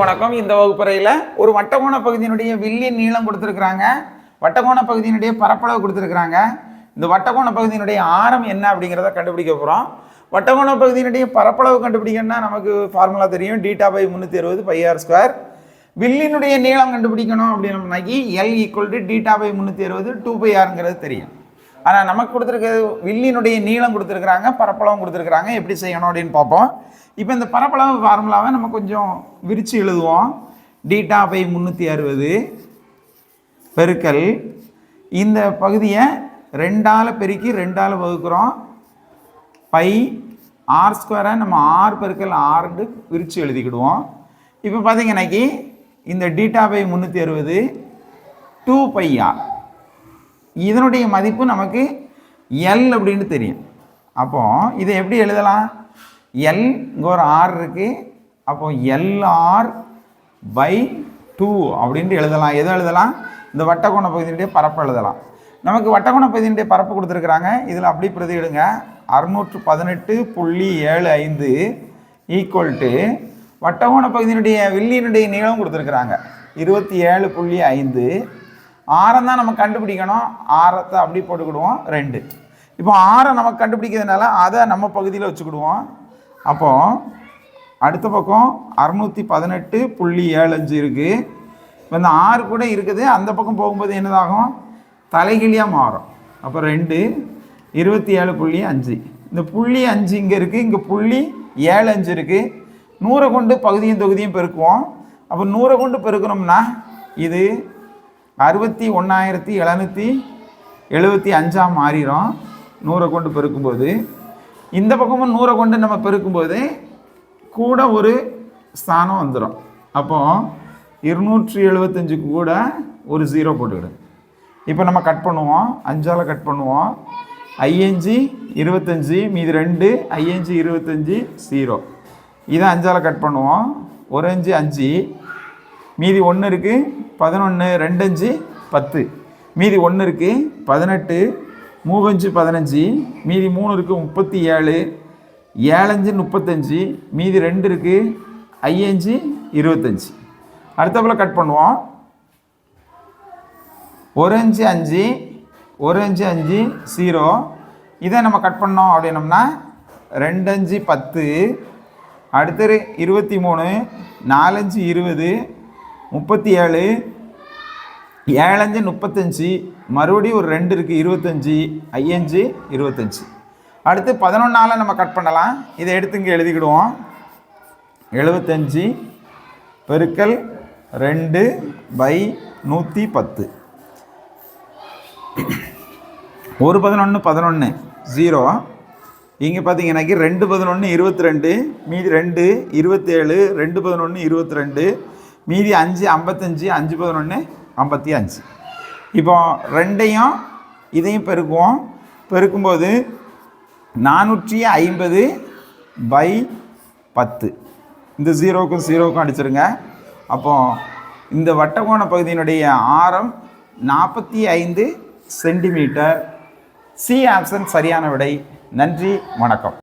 வணக்கம். இந்த வகுப்பறையில் ஒரு வட்டகோண பகுதியினுடைய வில்லின் நீளம் கொடுத்துருக்குறாங்க. வட்டகோண பகுதியினுடைய பரப்பளவு கொடுத்துருக்குறாங்க. இந்த வட்டகோண பகுதியினுடைய ஆரம் என்ன அப்படிங்கிறத கண்டுபிடிக்க போகிறோம் வட்டகோண பகுதியினுடைய பரப்பளவு கண்டுபிடிக்கணும்னா நமக்கு ஃபார்முலா தெரியும். டீட்டா பை முந்நூற்றி அறுபது பை ஆர் ஸ்கொயர் வில்லினுடைய நீளம் கண்டுபிடிக்கணும் அப்படின்னம்னாக்கி L equal to theta by முந்நூற்றி அறுபது டூ பை ஆருங்கிறது தெரியும். ஆனால் நமக்கு கொடுத்துருக்கிறது வில்லினுடைய நீளம் கொடுத்துருக்குறாங்க பரப்பளவும் கொடுத்துருக்குறாங்க. எப்படி செய்யணும் அப்படின்னு பார்ப்போம். இப்போ இந்த பரப்பளவு ஃபார்முலாவை நம்ம கொஞ்சம் விரித்து எழுதுவோம். டீட்டா பை முந்நூற்றி அறுபது பெருக்கல் இந்த பகுதியை ரெண்டால் பெருக்கி ரெண்டால் வகுக்கிறோம். பை ஆர் ஸ்கொயரை நம்ம ஆர் பெருக்கல் ஆறுன்னு விரித்து எழுதிக்கிடுவோம். இப்போ பார்த்தீங்கன்னாக்கி இந்த டீட்டா பை முந்நூற்றி அறுபது டூ பை ஆர் இதனுடைய மதிப்பு நமக்கு எல் அப்படின்னு தெரியும். அப்போது இதை எப்படி எழுதலாம்? எல் இங்கே ஒரு ஆர் இருக்குது அப்போ எல்ஆர் பை டூ அப்படின்ட்டு எழுதலாம். எதை எழுதலாம்? இந்த வட்டக்கோண பகுதியினுடைய பரப்பு எழுதலாம். நமக்கு வட்டக்கோண பகுதியினுடைய பரப்பு கொடுத்துருக்குறாங்க. இதில் அப்படி பிரதியிடுங்க. அறுநூற்று பதினெட்டு புள்ளி ஏழு ஐந்து ஈக்குவல் டு வட்டகோண பகுதியினுடைய வில்லியினுடைய நீளம் கொடுத்துருக்குறாங்க. இருபத்தி ஏழு புள்ளி ஐந்து ஆரம் தான் நம்ம கண்டுபிடிக்கணும். ஆரத்தை அப்படி போட்டுக்கிடுவோம். ரெண்டு. இப்போ ஆரம் நம்ம கண்டுபிடிக்கிறதுனால அதை நம்ம பகுதியில் வச்சுக்கிடுவோம். அப்போது அடுத்த பக்கம் அறுநூற்றி பதினெட்டு புள்ளி ஏழு அஞ்சு இருக்குது இப்போ இந்த ஆறு கூட இருக்குது. அந்த பக்கம் போகும்போது என்னதாகும்? தலைகிழியாக மாறும். அப்போ ரெண்டு இருபத்தி ஏழு புள்ளி அஞ்சு. இந்த புள்ளி அஞ்சு இங்கே இருக்குது இங்கே புள்ளி ஏழு அஞ்சு இருக்குது நூறை கொண்டு பகுதியும் தொகுதியும் பெருக்குவோம். அப்போ நூறை கொண்டு பெருக்கணும்னா இது அறுபத்தி ஒன்றாயிரத்தி எழுநூற்றி எழுபத்தி அஞ்சாம் மாறிடும் நூறை கொண்டு பெருக்கும்போது இந்த பக்கமும் நூறை கொண்டு நம்ம பெருக்கும்போது கூட ஒரு ஸ்தானம் வந்துடும் அப்போ இருநூற்றி எழுபத்தஞ்சுக்கு கூட ஒரு ஜீரோ போட்டுக்கிடுங்க இப்போ நம்ம கட் பண்ணுவோம். அஞ்சால் கட் பண்ணுவோம். ஐஎன்ஜி இருபத்தஞ்சி மீதி ரெண்டு ஐஎன்ஜி இருபத்தஞ்சி ஜீரோ இதை அஞ்சால் கட் பண்ணுவோம். ஒரு அஞ்சு அஞ்சு. மீதி ஒன்று இருக்குது பதினொன்று ரெண்டஞ்சு பத்து. மீதி ஒன்று இருக்குது பதினெட்டு மூவஞ்சு பதினஞ்சு. மீதி மூணு இருக்குது முப்பத்தி ஏழு. ஏழஞ்சு முப்பத்தஞ்சு. மீதி ரெண்டு இருக்குது ஐயஞ்சு இருபத்தஞ்சி. அடுத்தப்பில் கட் பண்ணுவோம். ஒரு அஞ்சு. அஞ்சு ஒரு அஞ்சு அஞ்சு ஜீரோ இதை நம்ம கட் பண்ணோம் அப்படின்னம்னா ரெண்டு அஞ்சு பத்து. அடுத்தது இருபத்தி மூணு நாலஞ்சு இருபது. முப்பத்தி ஏழு ஏழஞ்சு முப்பத்தஞ்சு மறுபடியும் ஒரு ரெண்டு இருக்குது இருபத்தஞ்சி ஐயஞ்சு இருபத்தஞ்சி. அடுத்து பதினொன்றால் நம்ம கட் பண்ணலாம். இதை எடுத்து இங்கே எழுதிக்கிடுவோம். எழுபத்தஞ்சி பெருக்கல் ரெண்டு பை நூற்றி பத்து. ஒரு பதினொன்று பதினொன்று ஜீரோ. இங்கே பார்த்தீங்கன்னாக்கி ரெண்டு பதினொன்று இருபத்தி ரெண்டு மீதி ரெண்டு இருபத்தேழு ரெண்டு பதினொன்று இருபத்தி ரெண்டு மீதி அஞ்சு ஐம்பத்தஞ்சு அஞ்சு பதினொன்று ஐம்பத்தி அஞ்சு. இப்போ ரெண்டையும் இதையும் பெருக்குவோம். பெருக்கும்போது நானூற்றி ஐம்பது பை பத்து. இந்த ஜீரோக்கும் ஜீரோக்கும் அடிச்சிருங்க. அப்போ இந்த வட்டகோண பகுதியினுடைய ஆரம் நாற்பத்தி ஐந்து சென்டிமீட்டர். சி ஆப்ஷன் சரியான விடை. நன்றி வணக்கம்.